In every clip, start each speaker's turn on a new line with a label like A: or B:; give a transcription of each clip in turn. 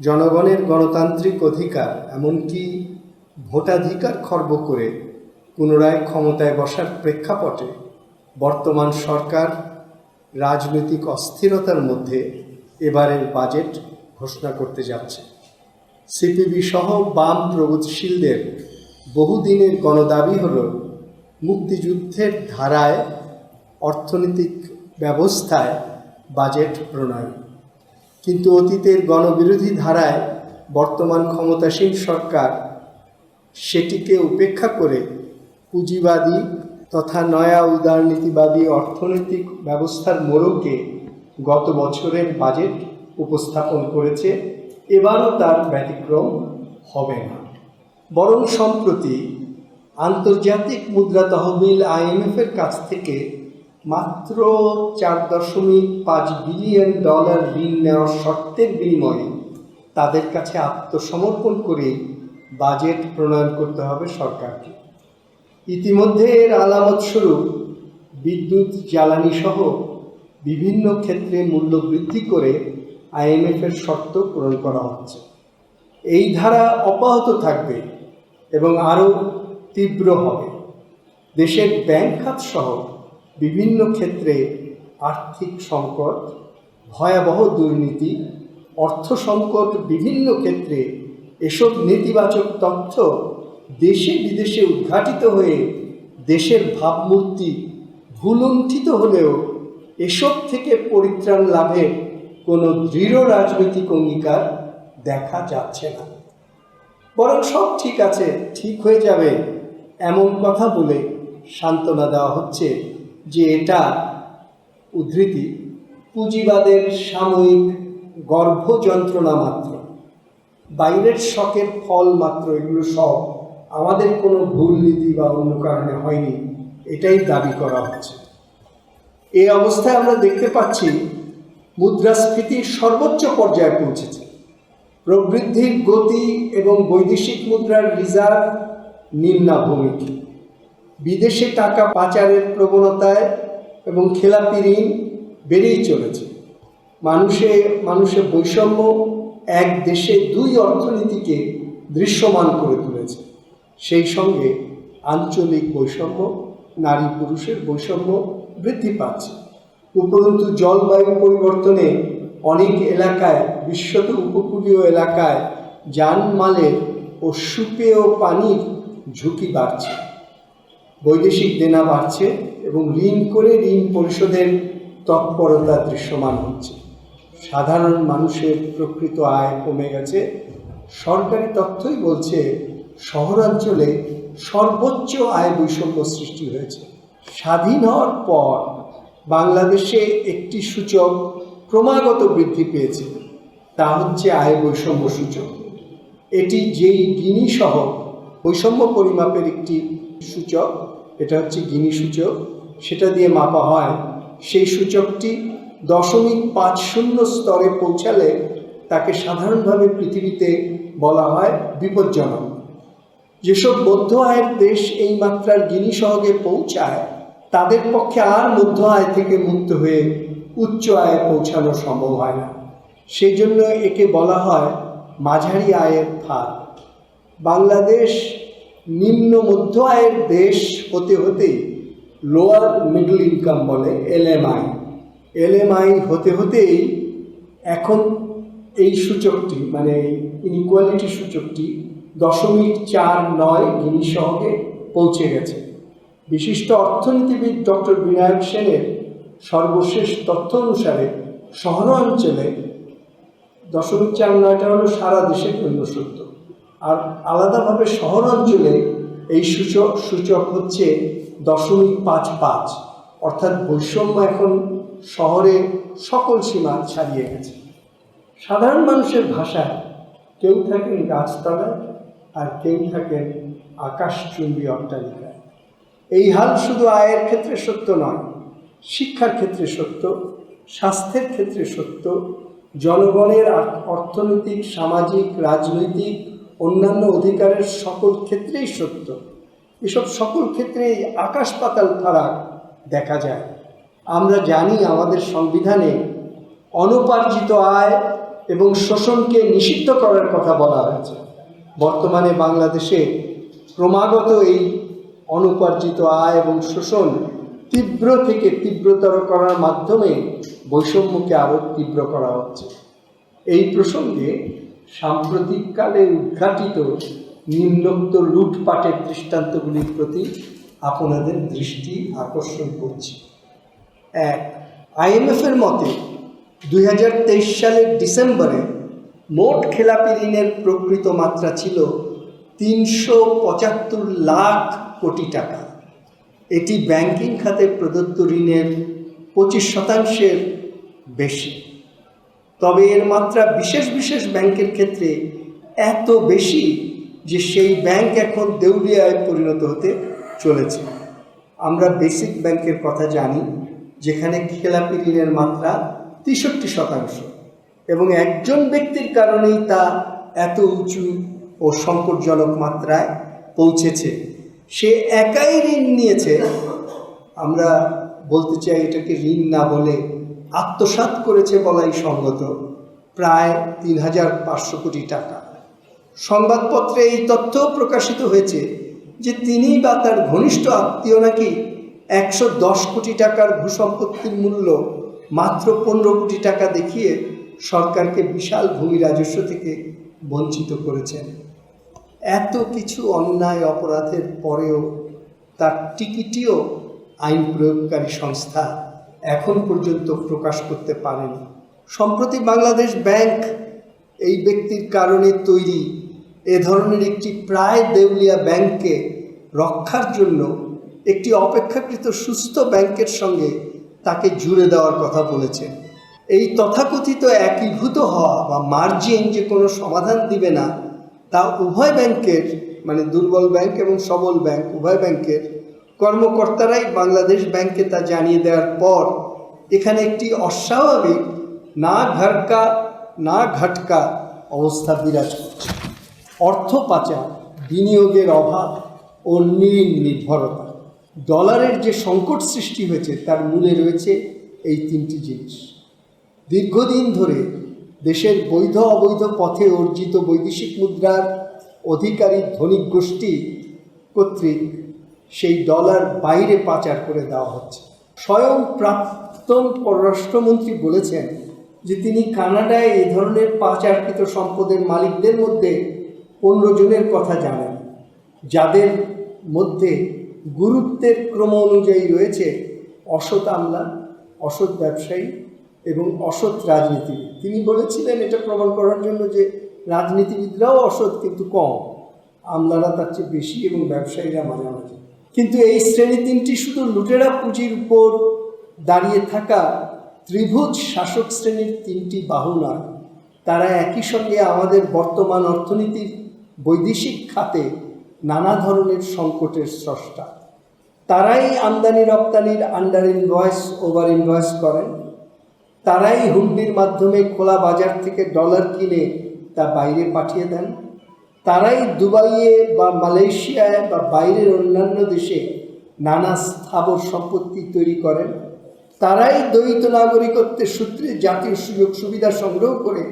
A: জনগণের গণতান্ত্রিক অধিকার, এমনকি ভোটাধিকার খর্ব করে পুনরায় ক্ষমতায় বসার প্রেক্ষাপটে বর্তমান সরকার রাজনৈতিক অস্থিরতার মধ্যে এবারের বাজেট ঘোষণা করতে যাচ্ছে। সিপিবি সহ বাম প্রগতিশীলদের বহুদিনের গণদাবি হল মুক্তিযুদ্ধের ধারায় অর্থনৈতিক ব্যবস্থায় বাজেট প্রণয়ন। কিন্তু অতীতের গণবিরোধী ধারায় বর্তমান ক্ষমতাসীন সরকার সেটিকে উপেক্ষা করে পুঁজিবাদী তথা নয়া উদারনীতিবাদী অর্থনৈতিক ব্যবস্থার মোড়কে গত বছরের বাজেট উপস্থাপন করেছে, এবারও তার ব্যতিক্রম হবে না। বরং সম্প্রতি আন্তর্জাতিক মুদ্রা তহবিল আইএমএফের কাছ থেকে মাত্র চার দশমিক পাঁচ বিলিয়ন ডলার ঋণ নেওয়ার শর্তের বিনিময়ে তাদের কাছে আত্মসমর্পণ করে বাজেট প্রণয়ন করতে হবে সরকারকে। ইতিমধ্যে এর আলামত স্বরূপ বিদ্যুৎ, জ্বালানি সহ বিভিন্ন ক্ষেত্রে মূল্য বৃদ্ধি করে আইএমএফের শর্ত পূরণ করা হচ্ছে। এই ধারা অব্যাহত থাকবে এবং আরও তীব্র হবে। দেশের ব্যাংক খাত সহ বিভিন্ন ক্ষেত্রে আর্থিক সংকট, ভয়াবহ দুর্নীতি, অর্থ সংকট বিভিন্ন ক্ষেত্রে এসব নেতিবাচক তথ্য দেশে বিদেশে উদ্ঘাটিত হয়ে দেশের ভাবমূর্তি ভুলুণ্ঠিত হলেও এসব থেকে পরিত্রাণ লাভের কোনো দৃঢ় রাজনৈতিক অঙ্গীকার দেখা যাচ্ছে না। বরং সব ঠিক আছে, ঠিক হয়ে যাবে, এমন কথা বলে সান্ত্বনা দেওয়া হচ্ছে যে এটা উদ্ধৃতি, পুঁজিবাদের সাময়িক গর্ভ যন্ত্রণা মাত্র। বাইরের শখের ফল মাত্র, এগুলো সব আমাদের কোনো ভুল নীতি বা অন্য কারণে হয়নি, এটাই দাবি করা হচ্ছে। এই অবস্থায় আমরা দেখতে পাচ্ছি, মুদ্রাস্ফীতি সর্বোচ্চ পর্যায়ে পৌঁছেছে। প্রবৃদ্ধির গতি এবং বৈদেশিক মুদ্রার রিজার্ভ নিম্নাভূমিক। বিদেশে টাকা পাচারের প্রবণতায় এবং খেলাপি ঋণ বেড়েই চলেছে। মানুষে, মানুষের বৈষম্য এক দেশে দুই অর্থনীতিকে দৃশ্যমান করে তুলেছে। সেই সঙ্গে আঞ্চলিক বৈষম্য, নারী পুরুষের বৈষম্য বৃদ্ধি পাচ্ছে। উপরন্তু জলবায়ু পরিবর্তনে অনেক এলাকায়, বিশ্বত উপকূলীয় এলাকায় যানমালের ও সুপেয় পানির ঝুঁকি বাড়ছে। বৈদেশিক দেনা বাড়ছে এবং ঋণ করে ঋণ পরিশোধের তৎপরতা দৃশ্যমান হচ্ছে। সাধারণ মানুষের প্রকৃত আয় কমে গেছে। সরকারি তথ্যই বলছে, শহরাঞ্চলে সর্বোচ্চ আয় বৈষম্য সৃষ্টি হয়েছে। স্বাধীন হওয়ার পর বাংলাদেশে একটি সূচক ক্রমাগত বৃদ্ধি পেয়েছে। তা হচ্ছে আয় বৈষম্য সূচক। এটি যেই গিনি সহ বৈষম্য পরিমাপের একটি সূচক, এটা হচ্ছে গিনি সূচক, সেটা দিয়ে মাপা হয়। সেই সূচকটি দশমিক পাঁচ শূন্য স্তরে পৌঁছালে তাকে সাধারণভাবে পৃথিবীতে বলা হয় বিপজ্জনক। যেসব মধ্য আয়ের দেশ এই মাত্রার গিনি সহগে পৌঁছায়, তাদের পক্ষে আর মধ্য আয় থেকে মুক্ত হয়ে উচ্চ আয়ে পৌঁছানো সম্ভব হয় না। সেই জন্য একে বলা হয় মাঝারি আয়ের ফাঁদ। বাংলাদেশ নিম্ন মধ্য আয়ের দেশ হতে হতেই লোয়ার মিডল ইনকাম বলে এলএমআই এলএমআই হতে হতেই এখন এই সূচকটি মানে ইনইকুয়ালিটি সূচকটি দশমিক চার নয় গিনি সহগে পৌঁছে গেছে। বিশিষ্ট অর্থনীতিবিদ ডক্টর বিনায়ক সেনের সর্বশেষ তথ্য অনুসারে শহরাঞ্চলে দশমিক চার নয়টা হলো সারা দেশের জন্য সত্য আর আলাদাভাবে শহরাঞ্চলে এই সূচক সূচক হচ্ছে দশমিক পাঁচ পাঁচ। অর্থাৎ বৈষম্য এখন শহরে সকল সীমা ছাড়িয়ে গেছে। সাধারণ মানুষের ভাষায় কেউ থাকেন গাছতলায় আর কেউ থাকেন আকাশচুম্বী অট্টালিকায় এই হাল শুধু আয়ের ক্ষেত্রে সত্য নয়, শিক্ষার ক্ষেত্রে সত্য, স্বাস্থ্যের ক্ষেত্রে সত্য, জনগণের অর্থনৈতিক, সামাজিক, রাজনৈতিক অন্যান্য অধিকারের সকল ক্ষেত্রেই সত্য। এসব সকল ক্ষেত্রেই আকাশ পাতাল ফারাক দেখা যায়। আমরা জানি আমাদের সংবিধানে অনুপার্জিত আয় এবং শোষণকে নিষিদ্ধ করার কথা বলা হয়েছে। বর্তমানে বাংলাদেশে ক্রমাগত এই অনুপার্জিত আয় এবং শোষণ তীব্র থেকে তীব্রতর করার মাধ্যমে বৈষম্যকে আরও তীব্র করা হচ্ছে। এই প্রসঙ্গে সাম্প্রতিককালে উদ্ঘাটিত নিম্নোক্ত লুটপাটের দৃষ্টান্তগুলির প্রতি আপনাদের দৃষ্টি আকর্ষণ করছি। এক, আইএমএফের মতে দুই হাজার তেইশ সালের ডিসেম্বরে মোট খেলাপি ঋণের প্রকৃত মাত্রা ছিল তিনশো পঁচাত্তর লাখ কোটি টাকা। এটি ব্যাংকিং খাতে প্রদত্ত ঋণের পঁচিশ শতাংশের বেশি। তবে এর মাত্রা বিশেষ বিশেষ ব্যাংকের ক্ষেত্রে এত বেশি যে সেই ব্যাংক এখন দেউলিয়ায় পরিণত হতে চলেছে। আমরা বেসিক ব্যাংকের কথা জানি, যেখানে খেলাপি ঋণের মাত্রা তেষট্টি শতাংশ এবং একজন ব্যক্তির কারণেই তা এত উঁচু ও সংকটজনক মাত্রায় পৌঁছেছে। সে একাই ঋণ নিয়েছে। আমরা বলতে চাই এটাকে ঋণ না বলে আত্মসাৎ করেছে বলাই সঙ্গত, প্রায় তিন হাজার পাঁচশো কোটি টাকা। সংবাদপত্রে এই তথ্য প্রকাশিত হয়েছে যে তিনি বা তার ঘনিষ্ঠ আত্মীয় নাকি একশো দশ কোটি টাকার ভূসম্পত্তির মূল্য মাত্র পনেরো কোটি টাকা দেখিয়ে সরকারকে বিশাল ভূমি রাজস্ব থেকে বঞ্চিত করেছেন। এত কিছু অন্যায় অপরাধের পরেও তার টিকিটিও আইন প্রয়োগকারী সংস্থা এখন পর্যন্ত প্রকাশ করতে পারেনি। সম্প্রতি বাংলাদেশ ব্যাংক এই ব্যক্তির কারণে তৈরি এ ধরনের একটি প্রায় দেউলিয়া ব্যাংককে রক্ষার জন্য একটি অপেক্ষাকৃত সুস্থ ব্যাংকের সঙ্গে তাকে জুড়ে দেওয়ার কথা বলেছে। এই তথাকথিত একীভূত হওয়া বা মার্জিন যে কোনো সমাধান দিবে না, তা উভয় ব্যাংকের মানে দুর্বল ব্যাংক এবং সবল ব্যাংক, উভয় ব্যাংকের কর্মকর্তারাই বাংলাদেশ ব্যাংকে তা জানিয়ে দেওয়ার পর এখানে একটি অস্বাভাবিক না ঘাটকা না ঘাটকা অবস্থা বিরাজ করছে। অর্থ পাচার, বিনিয়োগের অভাব ও ঋণ নির্ভরতা। ডলারের যে সংকট সৃষ্টি হয়েছে, তার মূলে রয়েছে এই তিনটি জিনিস। দীর্ঘদিন ধরে দেশের বৈধ অবৈধ পথে অর্জিত বৈদেশিক মুদ্রার অধিকারী ধনিক গোষ্ঠী কর্তৃক সেই ডলার বাইরে পাচার করে দেওয়া হচ্ছে। স্বয়ং প্রাক্তন পররাষ্ট্রমন্ত্রী বলেছেন যে তিনি কানাডায় এ ধরনের পাচারকৃত সম্পদের মালিকদের মধ্যে পনেরো জনের কথা জানেন, যাদের মধ্যে গুরুত্বের ক্রম অনুযায়ী রয়েছে অসৎ আমলা, অসৎ ব্যবসায়ী এবং অসৎ রাজনীতিবিদ। তিনি বলেছিলেন এটা প্রমাণ করার জন্য যে রাজনীতিবিদরাও অসৎ কিন্তু কম। আমলারা তার চেয়ে বেশি এবং ব্যবসায়ীরা মাঝামাঝি। কিন্তু এই শ্রেণি তিনটি শুধু লুটেরা পুঁজির উপর দাঁড়িয়ে থাকা ত্রিভুজ শাসক শ্রেণির তিনটি বাহু নয়। তারা একই সঙ্গে আমাদের বর্তমান অর্থনীতির বৈদেশিক খাতে নানা ধরনের সংকটের স্রষ্টা। তারাই আমদানি রপ্তানির আন্ডার ইনভয়েস ওভার ইনভয়েস করেন। তারাই হুন্ডির মাধ্যমে খোলা বাজার থেকে ডলার কিনে তা বাইরে পাঠিয়ে দেন। তারাই দুবাইয়ে বা মালয়েশিয়ায় বা বাইরের অন্যান্য দেশে নানা স্থাবর সম্পত্তি তৈরি করেন। তারাই দ্বৈত নাগরিকত্বের সূত্রে জাতীয় সুযোগ সুবিধা সংগ্রহ করে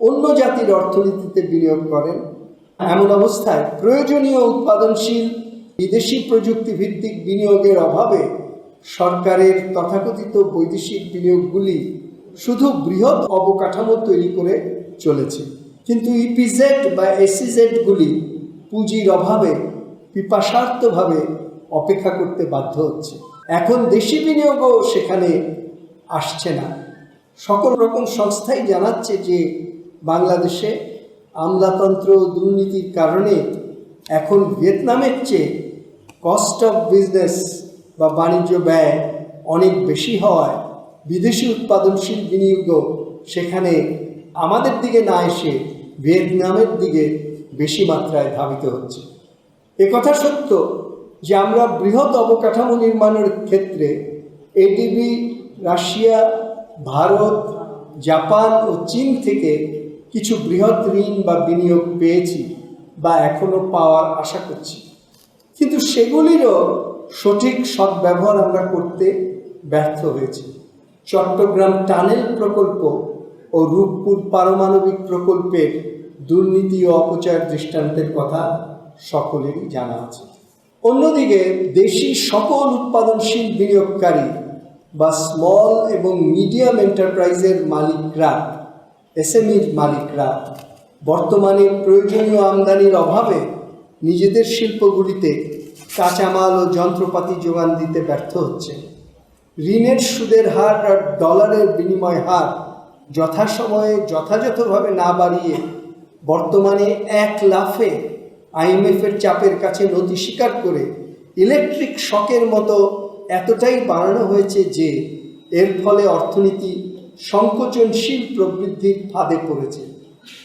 A: অন্য জাতির অর্থনীতিতে বিনিয়োগ করেন। এমন অবস্থায় প্রয়োজনীয় উৎপাদনশীল বিদেশি প্রযুক্তি ভিত্তিক বিনিয়োগের অভাবে সরকারের তথাকথিত বৈদেশিক বিনিয়োগগুলি শুধু বৃহৎ অবকাঠামো তৈরি করে চলেছে। কিন্তু ইপিজেড বা এসিজেডগুলি পুঁজির অভাবে, পিপাসার্থভাবে অপেক্ষা করতে বাধ্য হচ্ছে। এখন দেশি বিনিয়োগও সেখানে আসছে না। সকল রকম সংস্থাই জানাচ্ছে যে বাংলাদেশে আমলাতন্ত্র দুর্নীতির কারণে এখন ভিয়েতনামের চেয়ে কস্ট অফ বিজনেস বা বাণিজ্য ব্যয় অনেক বেশি হওয়ায় বিদেশি উৎপাদনশীল বিনিয়োগও সেখানে আমাদের দিকে না এসে ভিয়েতনামের দিকে বেশি মাত্রায় ধাবিত হচ্ছে। একথা সত্য যে আমরা বৃহৎ অবকাঠামো নির্মাণের ক্ষেত্রে এডিবি রাশিয়া, ভারত, জাপান ও চীন থেকে কিছু বৃহৎ ঋণ বা বিনিয়োগ পেয়েছি বা এখনও পাওয়ার আশা করছি। কিন্তু সেগুলিরও সঠিক সদ্ব্যবহার আমরা করতে ব্যর্থ হয়েছি। চট্টগ্রাম টানেল প্রকল্প ও রূপপুর পারমাণবিক প্রকল্পের দুর্নীতি ও অপচয়ের দৃষ্টান্তের কথা সকলেরই জানা আছে। অন্যদিকে দেশি সকল উৎপাদনশীল বিনিয়োগকারী বা স্মল এবং মিডিয়াম এন্টারপ্রাইজের মালিকরা, এসএমইর মালিকরা বর্তমানে প্রয়োজনীয় আমদানির অভাবে নিজেদের শিল্পগুলিতে কাঁচামাল ও যন্ত্রপাতি যোগান দিতে ব্যর্থ হচ্ছে। ঋণের সুদের হার আর ডলারের বিনিময় হার যথাসময়ে যথাযথভাবে না বাড়িয়ে বর্তমানে এক লাফে আইএমএফের চাপের কাছে নথি স্বীকার করে ইলেকট্রিক শকের মতো এতটাই বাড়ানো হয়েছে যে এর ফলে অর্থনীতি সংকোচনশীল প্রবৃদ্ধির ফাঁদে পড়েছে।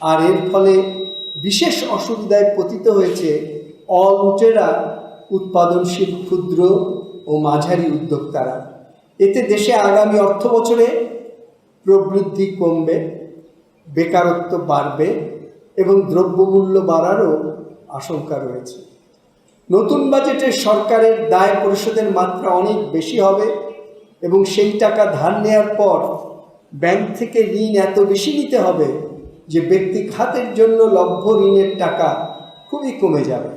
A: আর এর ফলে বিশেষ অসুবিধায় পতিত হয়েছে অলুটেরা, উৎপাদনশীল ক্ষুদ্র ও মাঝারি উদ্যোক্তারা। এতে দেশে আগামী অর্থ বছরে প্রবৃদ্ধি কমবে, বেকারত্ব বাড়বে এবং দ্রব্যমূল্য বাড়ারও আশঙ্কা রয়েছে। নতুন বাজেটে সরকারের দায় পরিশোধের মাত্রা অনেক বেশি হবে এবং সেই টাকা ধার নেওয়ার পর ব্যাংক থেকে ঋণ এত বেশি নিতে হবে যে ব্যক্তি খাতের জন্য লভ্য ঋণের টাকা খুবই কমে যাবে।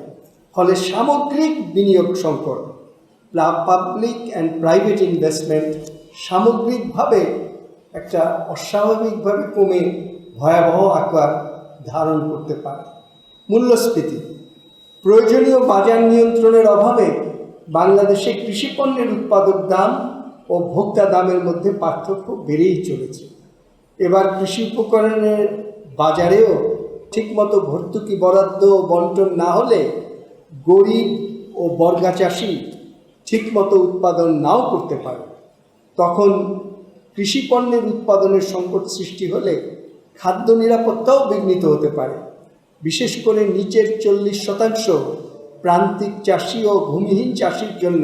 A: ফলে সামগ্রিক বিনিয়োগ সংকট পাবলিক অ্যান্ড প্রাইভেট ইনভেস্টমেন্ট সামগ্রিকভাবে একটা অস্বাভাবিকভাবে কমে ভয়াবহ আকার ধারণ করতে পারে। মূল্যস্ফীতি। প্রয়োজনীয় বাজার নিয়ন্ত্রণের অভাবে বাংলাদেশে কৃষিপণ্যের উৎপাদক দাম ও ভোক্তা দামের মধ্যে পার্থক্য বেড়েই চলেছে। এবার কৃষি উপকরণের বাজারেও ঠিকমতো ভর্তুকি বরাদ্দ বন্টন না হলে গরিব ও বর্গা চাষি ঠিকমতো উৎপাদন নাও করতে পারে। তখন কৃষিপণ্যের উৎপাদনের সংকট সৃষ্টি হলে খাদ্য নিরাপত্তাও বিঘ্নিত হতে পারে। বিশেষ করে নিচের চল্লিশ শতাংশ প্রান্তিক চাষি ও ভূমিহীন চাষির জন্য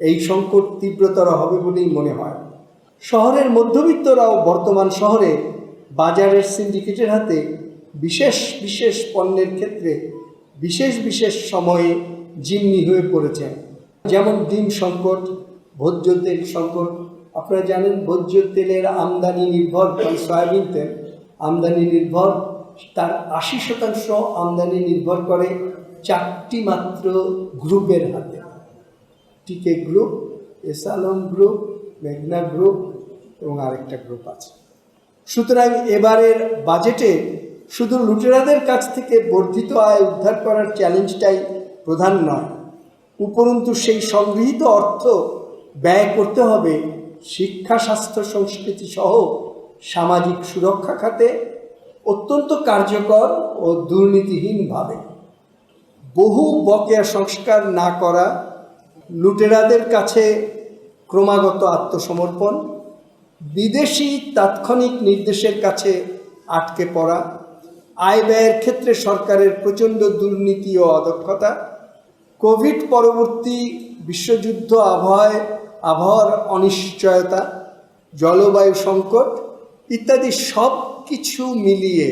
A: এই সংকট তীব্রতর হবে বলেই মনে হয়। শহরের মধ্যবিত্তরাও বর্তমান শহরে বাজারের সিন্ডিকেটের হাতে বিশেষ বিশেষ পণ্যের ক্ষেত্রে বিশেষ বিশেষ সময়ে জিম্মি হয়ে পড়েছেন। যেমন ডিম সংকট, ভোজ্য তেল সংকট আপনারা জানেন ভোজ্য তেলের আমদানি নির্ভর মানে সয়াবিন তেল। আমদানি নির্ভর, তার আশি শতাংশ আমদানি নির্ভর করে চারটি মাত্র গ্রুপের হাতে। টিকে গ্রুপ এসালম গ্রুপ মেঘনা গ্রুপ এবং আরেকটা গ্রুপ আছে। সুতরাং এবারের বাজেটে শুধু লুটেরাদের কাছ থেকে বর্ধিত আয় উদ্ধার করার চ্যালেঞ্জটাই প্রধান নয়। উপরন্তু সেই সংগৃহীত অর্থ ব্যয় করতে হবে শিক্ষা, স্বাস্থ্য, সংস্কৃতি সহ সামাজিক সুরক্ষা খাতে অত্যন্ত কার্যকর ও দুর্নীতিহীনভাবে বহু বকেয়া সংস্কার না করা লুটেরাদের কাছে ক্রমাগত আত্মসমর্পণ, বিদেশি তাৎক্ষণিক নির্দেশের কাছে আটকে পড়া, আয় ব্যয়ের ক্ষেত্রে সরকারের প্রচণ্ড দুর্নীতি ও অদক্ষতা, কোভিড পরবর্তী বিশ্বযুদ্ধ আবহাওয়ায় আবহাওয়ার অনিশ্চয়তা, জলবায়ু সংকট ইত্যাদি সব কিছু মিলিয়ে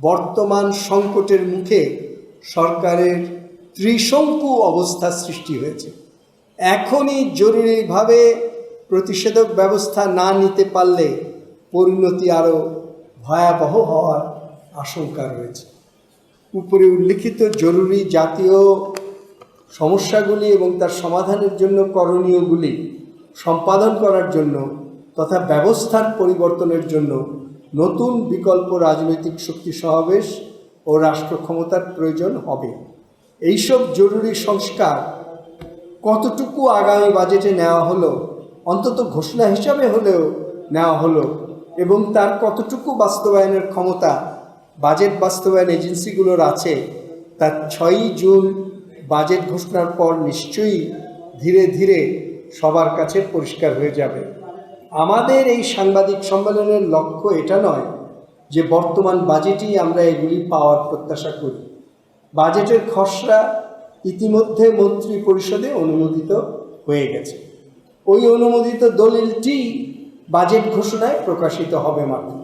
A: বর্তমান সংকটের মুখে সরকারের ত্রিশঙ্কু অবস্থা সৃষ্টি হয়েছে। এখনই জরুরিভাবে প্রতিষেধক ব্যবস্থা না নিতে পারলে পরিণতি আরও ভয়াবহ হওয়ার আশঙ্কা রয়েছে। উপরে উল্লিখিত জরুরি জাতীয় সমস্যাগুলি এবং তার সমাধানের জন্য করণীয়গুলি সম্পাদন করার জন্য তথা ব্যবস্থার পরিবর্তনের জন্য নতুন বিকল্প রাজনৈতিক শক্তি সমাবেশ ও রাষ্ট্র ক্ষমতার প্রয়োজন হবে। এইসব জরুরি সংস্কার কতটুকু আগামী বাজেটে নেওয়া হলো, অন্তত ঘোষণা হিসাবে হলেও নেওয়া হলো এবং তার কতটুকু বাস্তবায়নের ক্ষমতা, বাজেট বাস্তবায়ন এজেন্সিগুলোর আছে, তা ছয়ই জুন বাজেট ঘোষণার পর নিশ্চয়ই ধীরে ধীরে সবার কাছে পরিষ্কার হয়ে যাবে। আমাদের এই সাংবাদিক সম্মেলনের লক্ষ্য এটা নয় যে বর্তমান বাজেটেই আমরা এগুলি পাওয়ার প্রত্যাশা করি। বাজেটের খসড়া ইতিমধ্যে মন্ত্রী পরিষদে অনুমোদিত হয়ে গেছে। ওই অনুমোদিত দলিলটি বাজেট ঘোষণায় প্রকাশিত হবে মাত্র।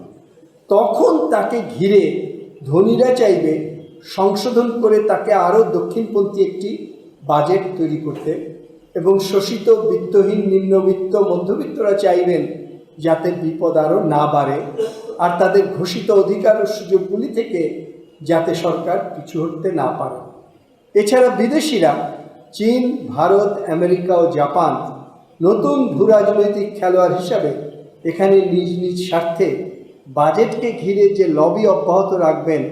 A: তখন তাকে ঘিরে ধনীরা চাইবে সংশোধন করে তাকে আরও দক্ষিণপন্থী একটি বাজেট তৈরি করতে এবং শোষিত বিত্তহীন নিম্নবিত্ত মধ্যবিত্তরা চাইবেন যাতে বিপদ আরও না বাড়ে আর তাদের ঘোষিত অধিকার ও সুযোগগুলি থেকে যাতে সরকার পিছু হটতে না পারে। এছাড়া বিদেশিরা চীন, ভারত, আমেরিকা ও জাপান নতুন ভূরাজনৈতিক খেলোয়াড় হিসাবে এখানে নিজ নিজ স্বার্থে বাজেটকে ঘিরে যে লবি অব্যাহত রাখবেন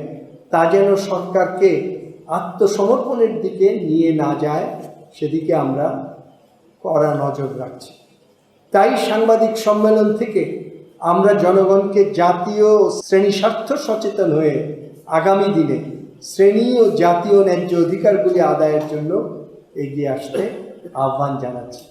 A: তা যেন সরকারকে আত্মসমর্পণের দিকে নিয়ে না যায়, সেদিকে আমরা কড়া নজর রাখছি। তাই সাংবাদিক সম্মেলন থেকে আমরা জনগণকে জাতীয় শ্রেণি স্বার্থ সচেতন হয়ে আগামী দিনে শ্রেণি ও জাতীয় ন্যায্য অধিকারগুলি আদায়ের জন্য এগিয়ে আসতে আহ্বান জানাচ্ছি।